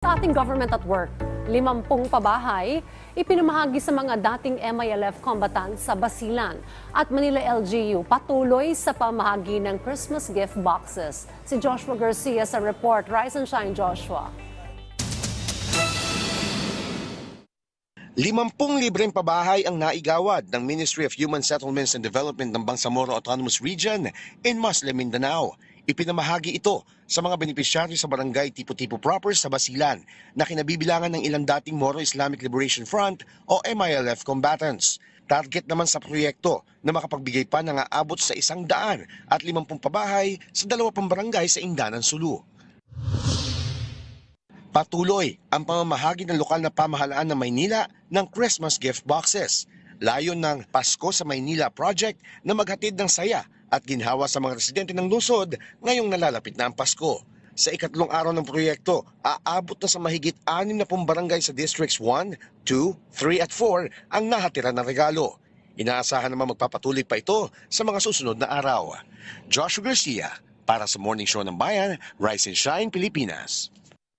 Sa ating government at work, limampung pabahay ipinamahagi sa mga dating MILF combatants sa Basilan at Manila LGU patuloy sa pamahagi ng Christmas gift boxes. Si Joshua Garcia sa report. Rise and shine, Joshua. Limampung libreng pabahay ang naigawad ng Ministry of Human Settlements and Development ng Bangsamoro Autonomous Region in Muslim Mindanao. Ipinamahagi ito sa mga benepisyaryo sa barangay Tipo-Tipo Proper sa Basilan na kinabibilangan ng ilang dating Moro Islamic Liberation Front o MILF combatants. Target naman sa proyekto na makapagbigay pa ng aabot sa isang daan at limampung pabahay sa dalawa pang barangay sa Indanan, Sulu. Patuloy ang pamamahagi ng lokal na pamahalaan ng Maynila ng Christmas gift boxes. Layon ng Pasko sa Maynila Project na maghatid ng saya at ginhawa sa mga residente ng lungsod ngayong nalalapit na ang Pasko. Sa ikatlong araw ng proyekto, aabot na sa mahigit anim na barangay sa Districts 1, 2, 3 at 4 ang nahatira ng regalo. Inaasahan naman magpapatuloy pa ito sa mga susunod na araw. Joshua Garcia, para sa Morning Show ng Bayan, Rise and Shine, Pilipinas.